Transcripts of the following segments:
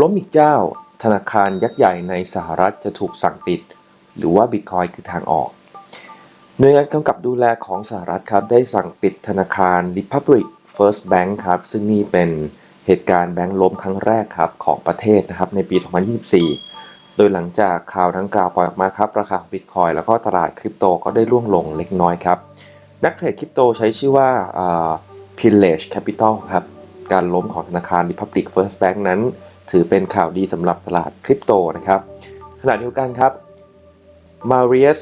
ล้มอีกเจ้า ธนาคารยักษ์ใหญ่ในสหรัฐจะถูกสั่งปิด หรือว่าบิตคอยคือทางออกหน่วยงานกำกับดูแลของสหรัฐครับ ได้สั่งปิดธนาคาร Republic First Bank ครับ ซึ่งนี่เป็นเหตุการณ์แบงก์ล้มครั้งแรกครับของประเทศนะครับในปี 2024 โดยหลังจากข่าวดังกล่าวปล่อยออกมาครับ ราคาของบิตคอยแล้วก็ตลาดคริปโตก็ได้ร่วงลงเล็กน้อยครับ นักเทรดคริปโตใช้ชื่อว่าอ่า Pillage Capital ครับ การล้มของธนาคาร Republic First Bank นั้น ถือเป็นข่าวดีสำหรับตลาดคริปโตนะครับขณะเดียวกันครับ Marius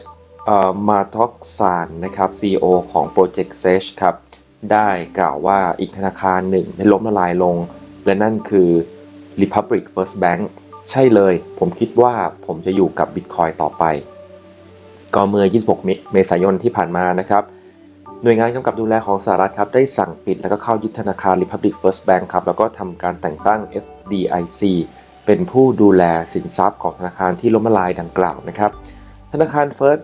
มาท็อกซานนะครับ CEO ของ Project Sage ครับได้กล่าวว่าอีกธนาคารหนึ่งได้ล้มละลายลง และนั่นคือ Republic First Bank ใช่เลย ผมคิดว่าผมจะอยู่กับ Bitcoin ต่อไป ก็เมื่อ 26 เมษายนที่ผ่านมานะครับ หน่วยงานกำกับดูแลของสหรัฐครับได้สั่งปิดแล้วก็เข้ายึดธนาคาร Republic First Bank ครับแล้วก็ทำการแต่งตั้ง FDIC เป็นผู้ดูแลสินทรัพย์ของธนาคารที่ล้มละลายดังกล่าวนะครับธนาคาร First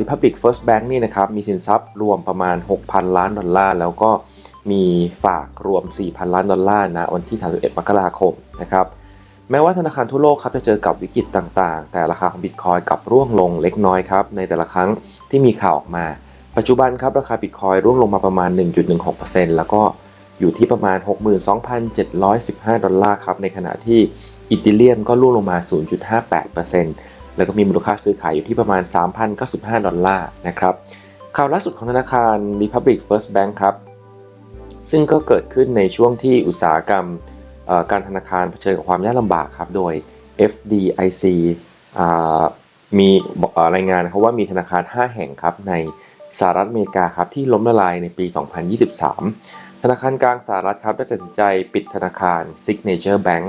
Republic First Bank นี่นะครับมีสินทรัพย์รวมประมาณ 6,000 ล้านดอลลาร์ แล้วก็มีฝากรวม 4,000 ล้านดอลลาร์นะวันที่ 31 มกราคมนะครับแม้ว่าธนาคารทั่วโลกครับจะเจอกับวิกฤตต่างๆ แต่ราคาของบิตคอยกับร่วงลงเล็กน้อยครับในแต่ละครั้งที่มีข่าวออกมา ปัจจุบันครับราคาบิตคอยร่วงลงมาประมาณ 1.16%แล้วก็อยู่ที่ประมาณ 62,715 ดอลลาร์ครับ ในขณะที่อีเทเรียมก็ร่วงลงมา 0.58%แล้วก็มีมูลค่าซื้อขายอยู่ที่ประมาณ 3,095 ดอลลาร์นะครับข่าวล่าสุดของธนาคาร Republic First Bank ครับ ซึ่งก็เกิดขึ้นในช่วงที่อุตสาหกรรมการธนาคารเผชิญกับความยากลำบากครับ โดย FDIC มีรายงานนะครับว่ามีธนาคาร 5 แห่งครับใน สหรัฐอเมริกาครับที่ล้มละลายในปี 2023 ธนาคารกลางสหรัฐครับได้ตัดสินใจปิดธนาคาร Signature Bank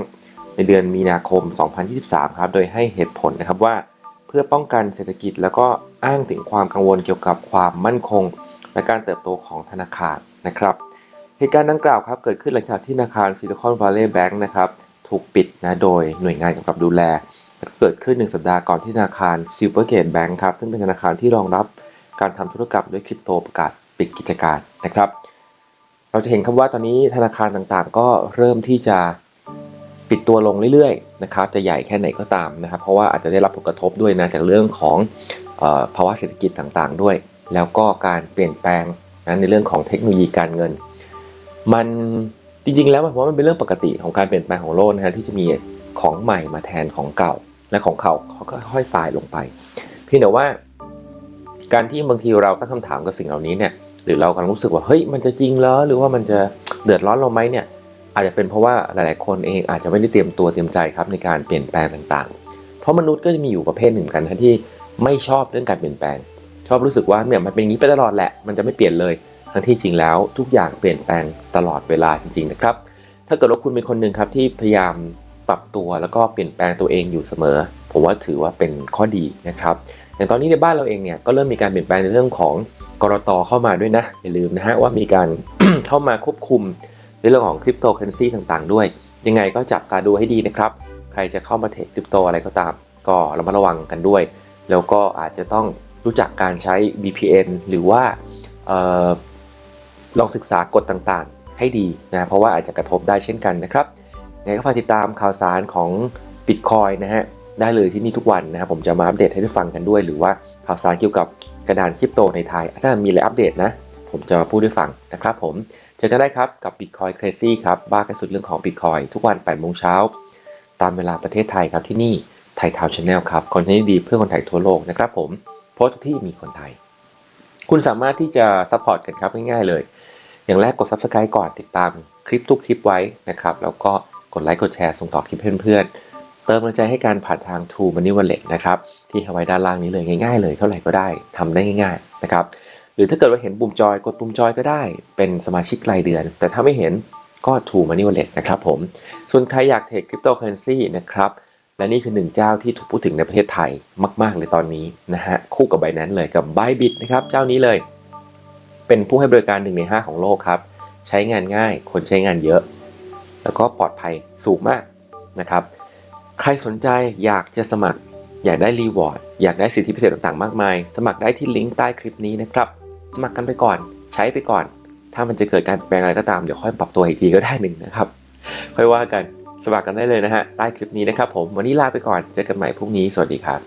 ในเดือนมีนาคม 2023 ครับ โดยให้เหตุผลนะครับว่า เพื่อป้องกันเศรษฐกิจแล้วก็อ้างถึงความกังวลเกี่ยวกับความมั่นคง และการเติบโตของธนาคารนะครับ เหตุการณ์ดังกล่าวครับเกิดขึ้นหลังจากที่ธนาคาร Silicon Valley Bank นะครับถูกปิดนะโดยหน่วยงานกำกับดูแล เกิดขึ้นหนึ่งสัปดาห์ก่อนที่ธนาคาร Silvergate Bank ครับซึ่งเป็นธนาคารที่รองรับ การทำธุรกรรมด้วยคริปโตประกาศปิดกิจการนะครับ เราจะเห็นครับว่าตอนนี้ธนาคารต่างๆ ก็เริ่มที่จะปิดตัวลงเรื่อยๆนะครับจะใหญ่แค่ไหนก็ตามนะครับ เพราะว่าอาจจะได้รับผลกระทบด้วยนะจากเรื่องของออภาวะเศรษฐกิจต่างๆ ด้วย แล้วก็การเปลี่ยนแปลงนะในเรื่องของเทคโนโลยีการเงิน มันจริงๆ แล้วมันผมว่ามันเป็นเรื่องปกติของการเปลี่ยนแปลงของโลกนะฮะที่จะมีของใหม่มาแทนของเก่าและของเก่าเขาก็ค่อยตายลงไป เพียงแต่ว่า การที่บางทีเราตั้งคำถามกับสิ่งเหล่านี้เนี่ยหรือเรากำลังรู้สึกว่าเฮ้ยมันจะจริงเหรอหรือว่ามันจะเดือดร้อนเราไหมเนี่ยอาจจะเป็นเพราะว่าหลาย ๆ คนเองอาจจะไม่ได้เตรียมตัวเตรียมใจครับในการเปลี่ยนแปลงต่างๆ เพราะมนุษย์ก็จะมีอยู่ประเภทหนึ่งกันที่ไม่ชอบเรื่องการเปลี่ยนแปลง ชอบรู้สึกว่าเนี่ยมันเป็นอย่างนี้ไปตลอดแหละ มันจะไม่เปลี่ยนเลย ทั้งที่จริงแล้วทุกอย่างเปลี่ยนแปลงตลอดเวลาจริง ๆ นะครับ ถ้าเกิดว่าคุณเป็นคนหนึ่งครับที่พยายามปรับตัวแล้วก็เปลี่ยนแปลงตัวเองอยู่เสมอ ผมว่าถือว่าเป็นข้อดีนะครับ อย่างตอนนี้ในบ้านเราเองเนี่ยก็เริ่มมีการเปลี่ยนแปลงในเรื่องของกรตเข้ามาด้วยนะอย่าลืมนะฮะว่ามีการเข้ามาควบคุมในเรื่องของคริปโตเคอเรนซีต่างๆ ด้วย ยังไงก็จับตาดูให้ดีนะครับ ใครจะเข้ามาเทรดคริปโตอะไรก็ตาม ก็ระมัดระวังกันด้วย แล้วก็อาจจะต้องรู้จักการใช้ VPN หรือว่าออลองศึกษากฎต่างๆ ให้ดีนะเพราะว่าอาจจะกระทบได้เช่นกันนะครับยังไงก็ฝากติดตามข่าวสารของ Bitcoin นะฮะ ได้เลยที่นี่ทุกวันนะครับผมจะมาอัปเดตให้ได้ฟังกันด้วย หรือว่าข่าวสารเกี่ยวกับกระดานคริปโตในไทย ถ้ามีอะไรอัปเดตนะ ผมจะมาพูดให้ฟังนะครับผมเจอกันได้ครับกับ Bitcoin Crazy ครับบ้ากันสุดเรื่องของ Bitcoin ทุกวัน8โมงเช้าตามเวลาประเทศไทยครับที่นี่ไทยทาวชาแนลครับคอนเทนต์ดีเพื่อคนไทยทั่วโลกนะครับผมโพสทุกที่มีคนไทย คุณสามารถที่จะซัพพอร์ตกันครับง่ายๆเลย อย่างแรกกด Subscribe ก่อนติดตามคลิปทุกคลิปไว้นะครับแล้วก็กดไลค์กดแชร์ส่งต่อคลิปเพื่อนๆ เติมกำลังใจให้การผ่านทาง True Money Wallet นะครับที่หไว้ด้านล่างนี้เลยง่าย ๆ เลยเท่าไหร่ก็ได้ทำได้ง่าย ๆนะครับ หรือถ้าเกิดว่าเห็นปุ่มจอยกดปุ่มจอยก็ได้ เป็นสมาชิกรายเดือน แต่ถ้าไม่เห็นก็ True Money Wallet นะครับผมส่วนใครอยากเทรดคริปโตเคอเรนซีนะครับและนี่คือหนึ่งเจ้าที่ถูกพูดถึงในประเทศไทยมาก ๆ เลยตอนนี้นะฮะคู่กับ Binance เลยกับ Bybit นะครับเจ้านี้เลย เป็นผู้ให้บริการหนึ่งใน 5 ของโลกครับ ใช้งานง่ายคนใช้งานเยอะ แล้วก็ปลอดภัยสูงมากนะครับ ใครสนใจอยากจะสมัคร อยากได้รีวอร์ดอยากได้สิทธิพิเศษต่างๆ มากมาย สมัครได้ที่ลิงก์ใต้คลิปนี้นะครับ สมัครกันไปก่อน ใช้ไปก่อน ถ้ามันจะเกิดการเปลี่ยนแปลงอะไรก็ตาม เดี๋ยวค่อยปรับตัวอีกทีก็ได้หนึ่งนะครับ ค่อยว่ากัน สมัครกันได้เลยนะฮะ ใต้คลิปนี้นะครับผม วันนี้ลาไปก่อน เจอกันใหม่พรุ่งนี้ สวัสดีครับ